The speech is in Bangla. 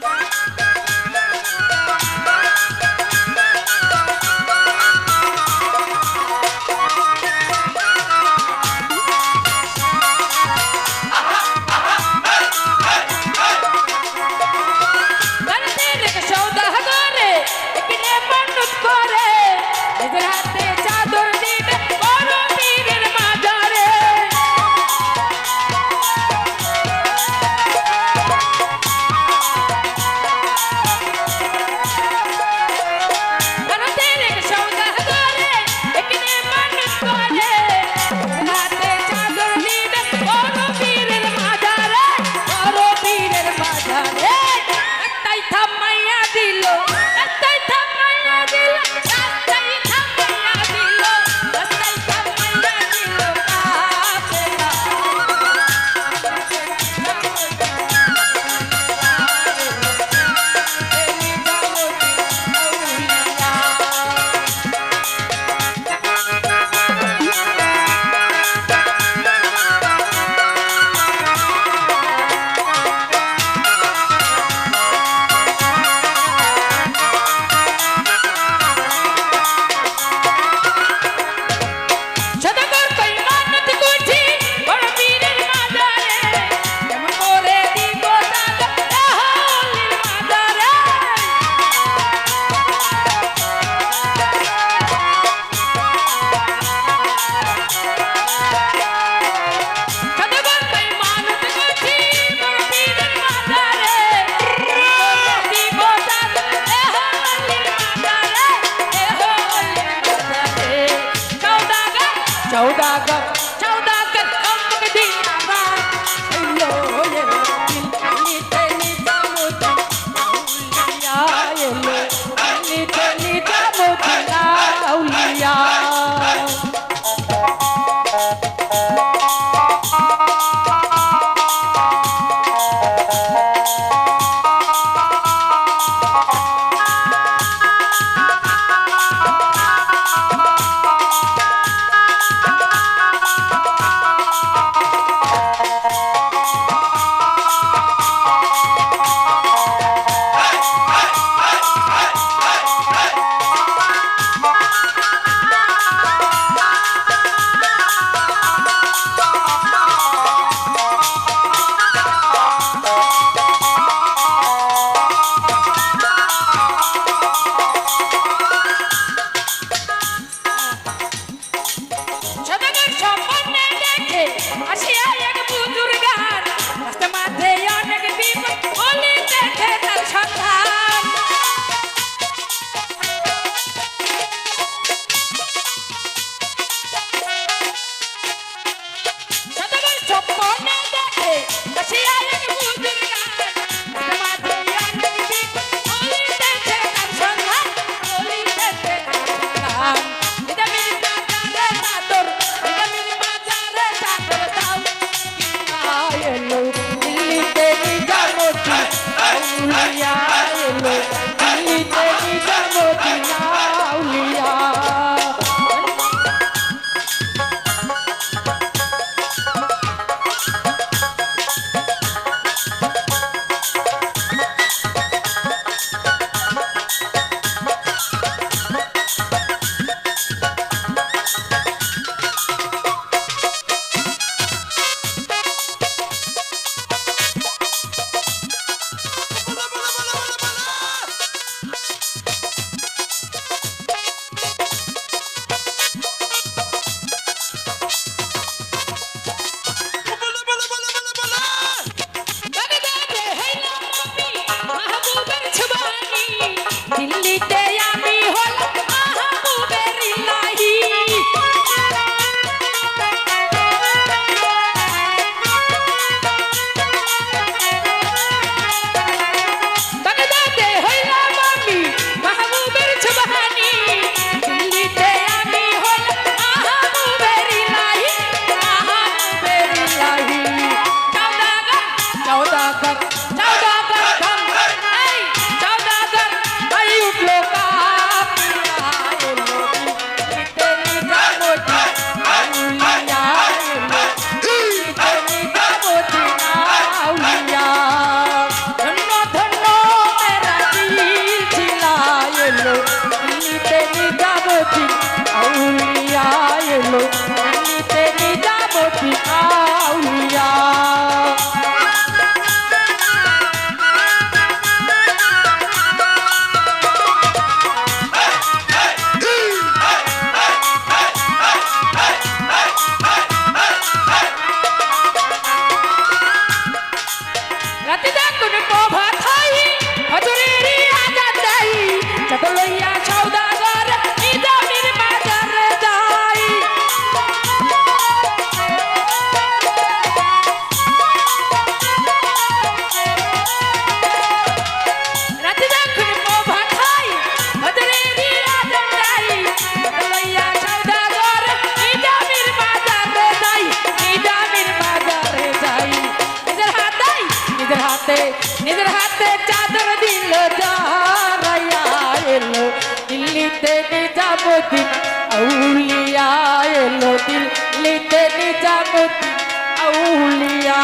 Bye. দিল্লিতে আমি হাতে নিজের হাতে চাদর দিল যারাইয়া এলো। দিল্লিতে নিজামতি আউলিয়া এলো। দিল্লিতে নিজামতি আউলিয়া।